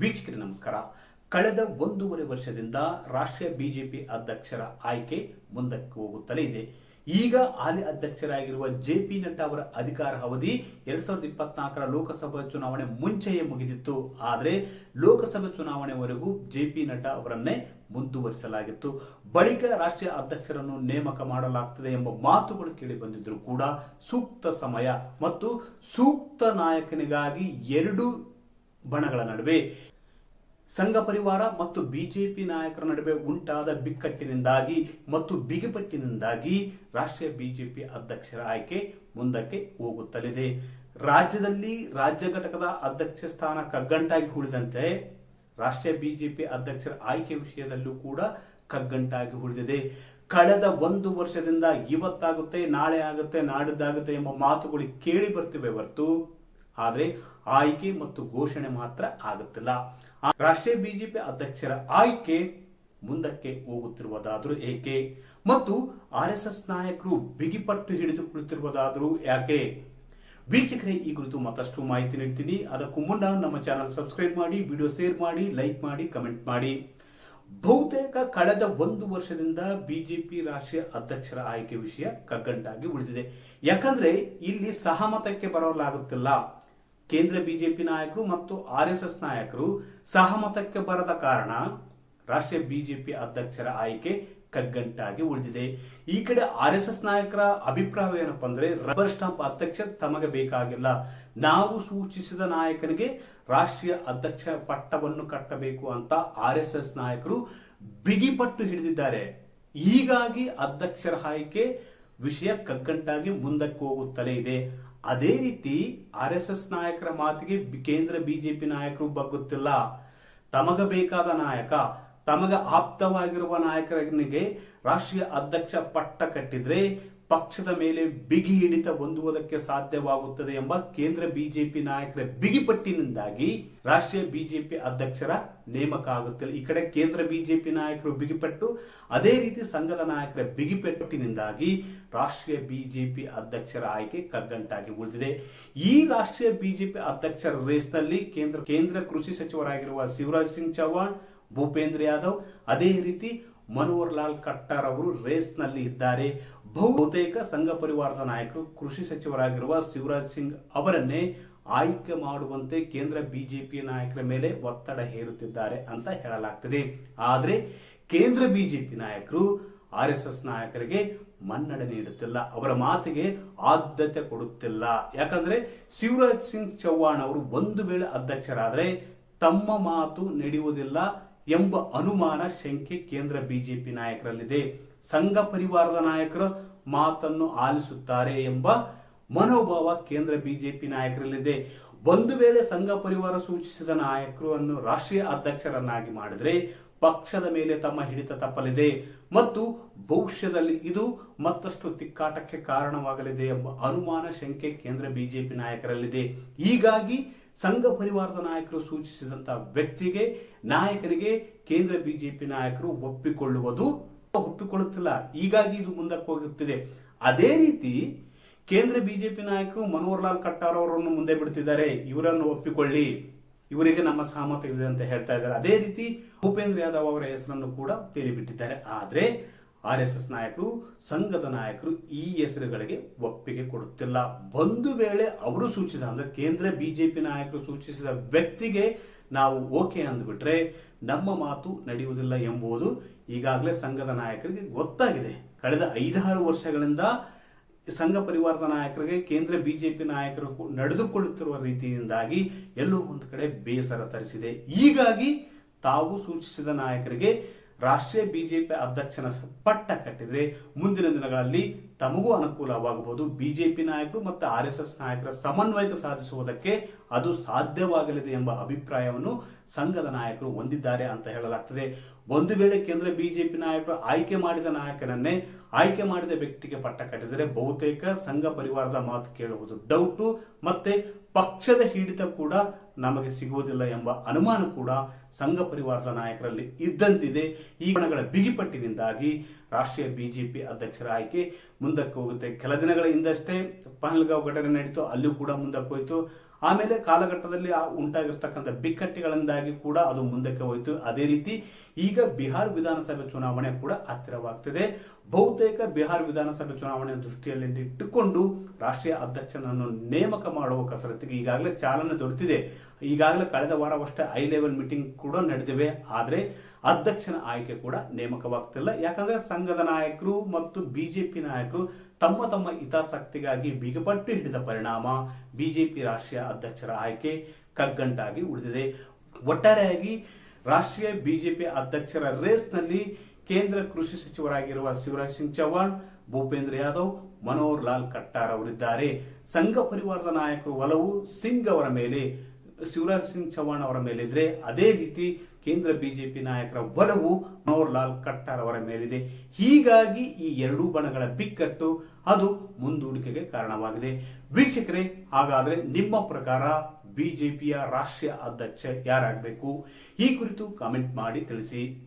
ವೀಕ್ಷಕರೇ, ನಮಸ್ಕಾರ. ಕಳೆದ ಒಂದೂವರೆ ವರ್ಷದಿಂದ ರಾಷ್ಟ್ರೀಯ ಬಿಜೆಪಿ ಅಧ್ಯಕ್ಷರ ಆಯ್ಕೆ ಮುಂದಕ್ಕೆ ಹೋಗುತ್ತಲೇ ಇದೆ. ಈಗ ಹಾಲಿ ಅಧ್ಯಕ್ಷರಾಗಿರುವ ಜೆ ಪಿ ನಡ್ಡಾ ಅವರ ಅಧಿಕಾರ ಅವಧಿ ಎರಡ್ ಸಾವಿರದ ಇಪ್ಪತ್ನಾಲ್ಕರ ಲೋಕಸಭಾ ಚುನಾವಣೆ ಮುಂಚೆಯೇ ಮುಗಿದಿತ್ತು. ಆದರೆ ಲೋಕಸಭಾ ಚುನಾವಣೆವರೆಗೂ ಜೆ ಪಿ ನಡ್ಡಾ ಅವರನ್ನೇ ಮುಂದುವರಿಸಲಾಗಿತ್ತು. ಬಳಿಕ ರಾಷ್ಟ್ರೀಯ ಅಧ್ಯಕ್ಷರನ್ನು ನೇಮಕ ಮಾಡಲಾಗ್ತದೆ ಎಂಬ ಮಾತುಗಳು ಕೇಳಿ ಬಂದಿದ್ರು ಕೂಡ ಸೂಕ್ತ ಸಮಯ ಮತ್ತು ಸೂಕ್ತ ನಾಯಕನಿಗಾಗಿ ಎರಡು ಬಣಗಳ ನಡುವೆ. ಸಂಘ ಪರಿವಾರ ಮತ್ತು ಬಿಜೆಪಿ ನಾಯಕರ ನಡುವೆ ಉಂಟಾದ ಬಿಕ್ಕಟ್ಟಿನಿಂದಾಗಿ ಮತ್ತು ಬಿಗಿಪಟ್ಟಿನಿಂದಾಗಿ ರಾಷ್ಟ್ರೀಯ ಬಿಜೆಪಿ ಅಧ್ಯಕ್ಷರ ಆಯ್ಕೆ ಮುಂದಕ್ಕೆ ಹೋಗುತ್ತಲಿದೆ. ರಾಜ್ಯದಲ್ಲಿ ರಾಜ್ಯ ಘಟಕದ ಅಧ್ಯಕ್ಷ ಸ್ಥಾನ ಕಗ್ಗಂಟಾಗಿ ಉಳಿದಂತೆ ರಾಷ್ಟ್ರೀಯ ಬಿಜೆಪಿ ಅಧ್ಯಕ್ಷರ ಆಯ್ಕೆ ವಿಷಯದಲ್ಲೂ ಕೂಡ ಕಗ್ಗಂಟಾಗಿ ಉಳಿದಿದೆ. ಕಳೆದ ಒಂದು ವರ್ಷದಿಂದ ಇವತ್ತಾಗುತ್ತೆ, ನಾಳೆ ಆಗುತ್ತೆ, ನಾಡಿದ್ದಾಗುತ್ತೆ ಎಂಬ ಮಾತುಗಳು ಕೇಳಿ ಬರ್ತಿವೆ ಹೊರತು ಆದರೆ ಆಯ್ಕೆ ಮತ್ತು ಘೋಷಣೆ ಮಾತ್ರ ಆಗುತ್ತಿಲ್ಲ. ರಾಷ್ಟ್ರೀಯ ಬಿಜೆಪಿ ಅಧ್ಯಕ್ಷರ ಆಯ್ಕೆ ಮುಂದಕ್ಕೆ ಹೋಗುತ್ತಿರುವುದಾದರೂ ಏಕೆ? ಮತ್ತು ಆರ್ ಎಸ್ ಎಸ್ ನಾಯಕರು ಬಿಗಿಪಟ್ಟು ಹಿಡಿದು ಕುಳಿತಿರುವುದಾದರೂ ಯಾಕೆ? ವೀಕ್ಷಕರೇ, ಈ ಕುರಿತು ಮತ್ತಷ್ಟು ಮಾಹಿತಿ ನೀಡ್ತೀನಿ. ಅದಕ್ಕೂ ಮುನ್ನ ನಮ್ಮ ಚಾನಲ್ ಸಬ್ಸ್ಕ್ರೈಬ್ ಮಾಡಿ, ವಿಡಿಯೋ ಶೇರ್ ಮಾಡಿ, ಲೈಕ್ ಮಾಡಿ, ಕಮೆಂಟ್ ಮಾಡಿ. ಬಹುತೇಕ ಕಳೆದ ಒಂದು ವರ್ಷದಿಂದ ಬಿಜೆಪಿ ರಾಷ್ಟ್ರೀಯ ಅಧ್ಯಕ್ಷರ ಆಯ್ಕೆ ವಿಷಯ ಕಗ್ಗಂಟಾಗಿ ಉಳಿದಿದೆ. ಯಾಕಂದ್ರೆ ಇಲ್ಲಿ ಸಹಮತಕ್ಕೆ ಬರಲಾಗುತ್ತಿಲ್ಲ. ಕೇಂದ್ರ ಬಿಜೆಪಿ ನಾಯಕರು ಮತ್ತು ಆರ್ ನಾಯಕರು ಸಹಮತಕ್ಕೆ ಬರದ ಕಾರಣ ರಾಷ್ಟ್ರೀಯ ಬಿಜೆಪಿ ಅಧ್ಯಕ್ಷರ ಆಯ್ಕೆ ಕಗ್ಗಂಟಾಗಿ ಉಳಿದಿದೆ. ಈ ಕಡೆ ಆರ್ ಎಸ್ ಎಸ್ ನಾಯಕರ ಅಭಿಪ್ರಾಯ ಏನಪ್ಪ ಅಂದ್ರೆ, ರಬ್ಬರ್ ಸ್ಟಾಂಪ್ ಅಧ್ಯಕ್ಷ ತಮಗೆ ಬೇಕಾಗಿಲ್ಲ. ನಾವು ಸೂಚಿಸಿದ ನಾಯಕನಿಗೆ ರಾಷ್ಟ್ರೀಯ ಅಧ್ಯಕ್ಷ ಪಟ್ಟವನ್ನು ಕಟ್ಟಬೇಕು ಅಂತ ಆರ್ ನಾಯಕರು ಬಿಗಿಪಟ್ಟು ಹಿಡಿದಿದ್ದಾರೆ. ಹೀಗಾಗಿ ಅಧ್ಯಕ್ಷರ ಆಯ್ಕೆ ವಿಷಯ ಕಗ್ಗಂಟಾಗಿ ಮುಂದಕ್ಕೆ ಹೋಗುತ್ತಲೇ ಇದೆ. ಅದೇ ರೀತಿ ಆರ್ ಎಸ್ ಎಸ್ ನಾಯಕರ ಮಾತಿಗೆ ಕೇಂದ್ರ ಬಿಜೆಪಿ ನಾಯಕರು ಬಗ್ಗುತ್ತಿಲ್ಲ ತಮಗ ಬೇಕಾದ ನಾಯಕ, ತಮಗ ಆಪ್ತವಾಗಿರುವ ನಾಯಕರಿಗೆ ರಾಷ್ಟ್ರೀಯ ಅಧ್ಯಕ್ಷ ಪಟ್ಟ ಕಟ್ಟಿದ್ರೆ ಪಕ್ಷದ ಮೇಲೆ ಬಿಗಿ ಹಿಡಿತ ಹೊಂದುವುದಕ್ಕೆ ಸಾಧ್ಯವಾಗುತ್ತದೆ ಎಂಬ ಕೇಂದ್ರ ಬಿಜೆಪಿ ನಾಯಕರ ಬಿಗಿಪಟ್ಟಿನಿಂದಾಗಿ ರಾಷ್ಟ್ರೀಯ ಬಿಜೆಪಿ ಅಧ್ಯಕ್ಷರ ನೇಮಕ ಆಗುತ್ತಿಲ್ಲ ಈ ಕಡೆ ಕೇಂದ್ರ ಬಿಜೆಪಿ ನಾಯಕರು ಬಿಗಿಪಟ್ಟು, ಅದೇ ರೀತಿ ಸಂಘದ ನಾಯಕರ ಬಿಗಿಪಟ್ಟಿನಿಂದಾಗಿ ರಾಷ್ಟ್ರೀಯ ಬಿಜೆಪಿ ಅಧ್ಯಕ್ಷರ ಆಯ್ಕೆ ಕಗ್ಗಂಟಾಗಿ ಉಳಿದಿದೆ. ಈ ರಾಷ್ಟ್ರೀಯ ಬಿಜೆಪಿ ಅಧ್ಯಕ್ಷರ ರೇಸ್ನಲ್ಲಿ ಕೇಂದ್ರ ಕೇಂದ್ರ ಕೃಷಿ ಸಚಿವರಾಗಿರುವ ಶಿವರಾಜ್ ಸಿಂಗ್ ಚೌಹಾಣ್, ಭೂಪೇಂದ್ರ ಯಾದವ್, ಅದೇ ರೀತಿ ಮನೋಹರ್ ಲಾಲ್ ಖಟ್ಟರ್ ಅವರು ರೇಸ್ನಲ್ಲಿ ಇದ್ದಾರೆ. ಬಹುತೇಕ ಸಂಘ ಪರಿವಾರದ ನಾಯಕರು, ಕೃಷಿ ಸಚಿವರಾಗಿರುವ ಶಿವರಾಜ್ ಸಿಂಗ್ ಅವರನ್ನೇ ಆಯ್ಕೆ ಮಾಡುವಂತೆ ಕೇಂದ್ರ ಬಿಜೆಪಿ ನಾಯಕರ ಮೇಲೆ ಒತ್ತಡ ಹೇರುತ್ತಿದ್ದಾರೆ ಅಂತ ಹೇಳಲಾಗ್ತದೆ. ಆದರೆ ಕೇಂದ್ರ ಬಿಜೆಪಿ ನಾಯಕರು, ಆರ್ ಎಸ್ ನಾಯಕರಿಗೆ ಮನ್ನಣೆ ನೀಡುತ್ತಿಲ್ಲ, ಅವರ ಮಾತಿಗೆ ಆದ್ಯತೆ ಕೊಡುತ್ತಿಲ್ಲ. ಯಾಕಂದ್ರೆ ಶಿವರಾಜ್ ಸಿಂಗ್ ಚೌಹಾಣ್ ಅವರು ಒಂದು ವೇಳೆ ಅಧ್ಯಕ್ಷರಾದರೆ ತಮ್ಮ ಮಾತು ನಡೆಯುವುದಿಲ್ಲ ಎಂಬ ಅನುಮಾನ ಶಂಕೆ ಕೇಂದ್ರ ಬಿಜೆಪಿ ನಾಯಕರಲ್ಲಿದೆ. ಸಂಘ ಪರಿವಾರದ ನಾಯಕರು ಮಾತನ್ನು ಆಲಿಸುತ್ತಾರೆ ಎಂಬ ಮನೋಭಾವ ಕೇಂದ್ರ ಬಿಜೆಪಿ ನಾಯಕರಲ್ಲಿದೆ. ಒಂದು ವೇಳೆ ಸಂಘ ಪರಿವಾರ ಸೂಚಿಸಿದ ನಾಯಕರು ಅನ್ನು ರಾಷ್ಟ್ರೀಯ ಅಧ್ಯಕ್ಷರನ್ನಾಗಿ ಮಾಡಿದರೆ ಪಕ್ಷದ ಮೇಲೆ ತಮ್ಮ ಹಿಡಿತ ತಪ್ಪಲಿದೆ ಮತ್ತು ಭವಿಷ್ಯದಲ್ಲಿ ಇದು ಮತ್ತಷ್ಟು ತಿಕ್ಕಾಟಕ್ಕೆ ಕಾರಣವಾಗಲಿದೆ ಎಂಬ ಅನುಮಾನ ಶಂಕೆ ಕೇಂದ್ರ ಬಿಜೆಪಿ ನಾಯಕರಲ್ಲಿದೆ. ಹೀಗಾಗಿ ಸಂಘ ಪರಿವಾರದ ನಾಯಕರು ಸೂಚಿಸಿದಂತ ವ್ಯಕ್ತಿಗೆ ನಾಯಕರಿಗೆ ಕೇಂದ್ರ ಬಿಜೆಪಿ ನಾಯಕರು ಒಪ್ಪಿಕೊಳ್ಳುವುದು ಒಪ್ಪಿಕೊಳ್ಳುತ್ತಿಲ್ಲ. ಹೀಗಾಗಿ ಇದು ಮುಂದಕ್ಕೆ ಹೋಗುತ್ತಿದೆ. ಅದೇ ರೀತಿ ಕೇಂದ್ರ ಬಿಜೆಪಿ ನಾಯಕರು ಮನೋಹರ್ ಲಾಲ್ ಖಟ್ಟಾರ್ ಅವರನ್ನು ಮುಂದೆ ಬಿಡ್ತಿದ್ದಾರೆ. ಇವರನ್ನು ಒಪ್ಪಿಕೊಳ್ಳಿ. ಇವರಿಗೆ ನಮ್ಮ ಸಹಮತ ಇದೆ ಅಂತ ಹೇಳ್ತಾ ಇದ್ದಾರೆ. ಅದೇ ರೀತಿ ಭೂಪೇಂದ್ರ ಯಾದವ್ ಅವರ ಹೆಸರನ್ನು ಕೂಡ ತೇಲಿಬಿಟ್ಟಿದ್ದಾರೆ. ಆದ್ರೆ ಆರ್ ಎಸ್ ಎಸ್ ನಾಯಕರು, ಸಂಘದ ನಾಯಕರು ಈ ಹೆಸರುಗಳಿಗೆ ಒಪ್ಪಿಗೆ ಕೊಡುತ್ತಿಲ್ಲ. ಒಂದು ವೇಳೆ ಅವರು ಸೂಚಿಸಿದ ಅಂದ್ರೆ ಕೇಂದ್ರ ಬಿಜೆಪಿ ನಾಯಕರು ಸೂಚಿಸಿದ ವ್ಯಕ್ತಿಗೆ ನಾವು ಓಕೆ ಅಂದ್ಬಿಟ್ರೆ ನಮ್ಮ ಮಾತು ನಡೆಯುವುದಿಲ್ಲ ಎಂಬುದು ಈಗಾಗಲೇ ಸಂಘದ ನಾಯಕರಿಗೆ ಗೊತ್ತಾಗಿದೆ. ಕಳೆದ ಐದಾರು ವರ್ಷಗಳಿಂದ ಸಂಘ ಪರಿವಾರದ ನಾಯಕರಿಗೆ, ಕೇಂದ್ರ ಬಿಜೆಪಿ ನಾಯಕರು ನಡೆದುಕೊಳ್ಳುತ್ತಿರುವ ರೀತಿಯಿಂದಾಗಿ ಎಲ್ಲೋ ಒಂದು ಕಡೆ ಬೇಸರ ತರಿಸಿದೆ. ಹೀಗಾಗಿ ತಾವು ಸೂಚಿಸಿದ ನಾಯಕರಿಗೆ ರಾಷ್ಟ್ರೀಯ ಬಿಜೆಪಿ ಅಧ್ಯಕ್ಷನ ಪಟ್ಟ ಕಟ್ಟಿದರೆ ಮುಂದಿನ ದಿನಗಳಲ್ಲಿ ತಮಗೂ ಅನುಕೂಲವಾಗಬಹುದು. ಬಿಜೆಪಿ ನಾಯಕರು ಮತ್ತು ಆರ್ ಎಸ್ ಎಸ್ ನಾಯಕರ ಸಮನ್ವಯತ ಸಾಧಿಸುವುದಕ್ಕೆ ಅದು ಸಾಧ್ಯವಾಗಲಿದೆ ಎಂಬ ಅಭಿಪ್ರಾಯವನ್ನು ಸಂಘದ ನಾಯಕರು ಹೊಂದಿದ್ದಾರೆ ಅಂತ ಹೇಳಲಾಗ್ತದೆ. ಒಂದು ವೇಳೆ ಕೇಂದ್ರ ಬಿಜೆಪಿ ನಾಯಕರು ಆಯ್ಕೆ ಮಾಡಿದ ನಾಯಕನನ್ನೇ ಆಯ್ಕೆ ಮಾಡಿದ ವ್ಯಕ್ತಿಗೆ ಪಟ್ಟ ಕಟ್ಟಿದರೆ ಬಹುತೇಕ ಸಂಘ ಪರಿವಾರದ ಮಾತು ಕೇಳುವುದು ಡೌಟು ಮತ್ತೆ ಪಕ್ಷದ ಹಿಡಿತ ಕೂಡ ನಮಗೆ ಸಿಗುವುದಿಲ್ಲ ಎಂಬ ಅನುಮಾನ ಕೂಡ ಸಂಘ ಪರಿವಾರದ ನಾಯಕರಲ್ಲಿ ಇದ್ದಂತಿದೆ. ಈ ಗುಣಗಳ ಬಿಗಿಪಟ್ಟಿನಿಂದಾಗಿ ರಾಷ್ಟ್ರೀಯ ಬಿಜೆಪಿ ಅಧ್ಯಕ್ಷರ ಆಯ್ಕೆ ಮುಂದಕ್ಕೆ ಹೋಗುತ್ತೆ. ಕೆಲ ದಿನಗಳ ಹಿಂದಷ್ಟೇ ಪಹಲ್ಗಾವ್ ಘಟನೆ ನಡೀತು. ಅಲ್ಲೂ ಕೂಡ ಮುಂದಕ್ಕೆ ಹೋಯಿತು. ಆಮೇಲೆ ಕಾಲಘಟ್ಟದಲ್ಲಿ ಆ ಉಂಟಾಗಿರ್ತಕ್ಕಂಥ ಬಿಕ್ಕಟ್ಟಿಗಳಿಂದಾಗಿ ಕೂಡ ಅದು ಮುಂದಕ್ಕೆ ಹೋಯಿತು. ಅದೇ ರೀತಿ ಈಗ ಬಿಹಾರ್ ವಿಧಾನಸಭೆ ಚುನಾವಣೆ ಕೂಡ ಹತ್ತಿರವಾಗ್ತಿದೆ. ಬಹುತೇಕ ಬಿಹಾರ್ ವಿಧಾನಸಭೆ ಚುನಾವಣೆ ದೃಷ್ಟಿಯಲ್ಲಿ ಇಟ್ಟುಕೊಂಡು ರಾಷ್ಟ್ರೀಯ ಅಧ್ಯಕ್ಷನನ್ನು ನೇಮಕ ಮಾಡುವ ಕಸರತ್ತಿಗೆ ಈಗಾಗಲೇ ಚಾಲನೆ ದೊರೆತಿದೆ. ಈಗಾಗಲೇ ಕಳೆದ ವಾರವಷ್ಟೇ ಹೈ ಲೆವೆಲ್ ಮೀಟಿಂಗ್ ಕೂಡ ನಡೆದಿವೆ. ಆದರೆ ಅಧ್ಯಕ್ಷನ ಆಯ್ಕೆ ಕೂಡ ನೇಮಕವಾಗ್ತಿಲ್ಲ. ಯಾಕಂದ್ರೆ ಸಂಘದ ನಾಯಕರು ಮತ್ತು ಬಿಜೆಪಿ ನಾಯಕರು ತಮ್ಮ ತಮ್ಮ ಹಿತಾಸಕ್ತಿಗಾಗಿ ಬಿಗಪಟ್ಟು ಹಿಡಿದ ಪರಿಣಾಮ ಬಿಜೆಪಿ ರಾಷ್ಟ್ರೀಯ ಅಧ್ಯಕ್ಷರ ಆಯ್ಕೆ ಕಗ್ಗಂಟಾಗಿ ಉಳಿದಿದೆ. ಒಟ್ಟಾರೆಯಾಗಿ ರಾಷ್ಟ್ರೀಯ ಬಿಜೆಪಿ ಅಧ್ಯಕ್ಷರ ರೇಸ್ನಲ್ಲಿ ಕೇಂದ್ರ ಕೃಷಿ ಸಚಿವರಾಗಿರುವ ಶಿವರಾಜ್ ಸಿಂಗ್ ಚೌಹಾಣ್, ಭೂಪೇಂದ್ರ ಯಾದವ್, ಮನೋಹರ್ ಲಾಲ್ ಕಟ್ಟಾರ್ ಅವರಿದ್ದಾರೆ. ಸಂಘ ಪರಿವಾರದ ನಾಯಕರು ಒಲವು ಸಿಂಗ್ ಅವರ ಮೇಲೆ ಶಿವರಾಜ್ ಸಿಂಗ್ ಚೌಹಾಣ್ ಅವರ ಮೇಲಿದ್ರೆ ಅದೇ ರೀತಿ ಕೇಂದ್ರ ಬಿಜೆಪಿ ನಾಯಕರ ಒಲವು ಮನೋಹರ್ ಲಾಲ್ ಕಟ್ಟಾರ್ ಅವರ ಮೇಲಿದೆ. ಹೀಗಾಗಿ ಈ ಎರಡೂ ಬಣಗಳ ಬಿಕ್ಕಟ್ಟು ಅದು ಮುಂದೂಡಿಕೆಗೆ ಕಾರಣವಾಗಿದೆ. ವೀಕ್ಷಕರೇ, ಹಾಗಾದರೆ ನಿಮ್ಮ ಪ್ರಕಾರ ಬಿಜೆಪಿಯ ರಾಷ್ಟ್ರೀಯ ಅಧ್ಯಕ್ಷ ಯಾರಾಗಬೇಕು? ಈ ಕುರಿತು ಕಾಮೆಂಟ್ ಮಾಡಿ ತಿಳಿಸಿ.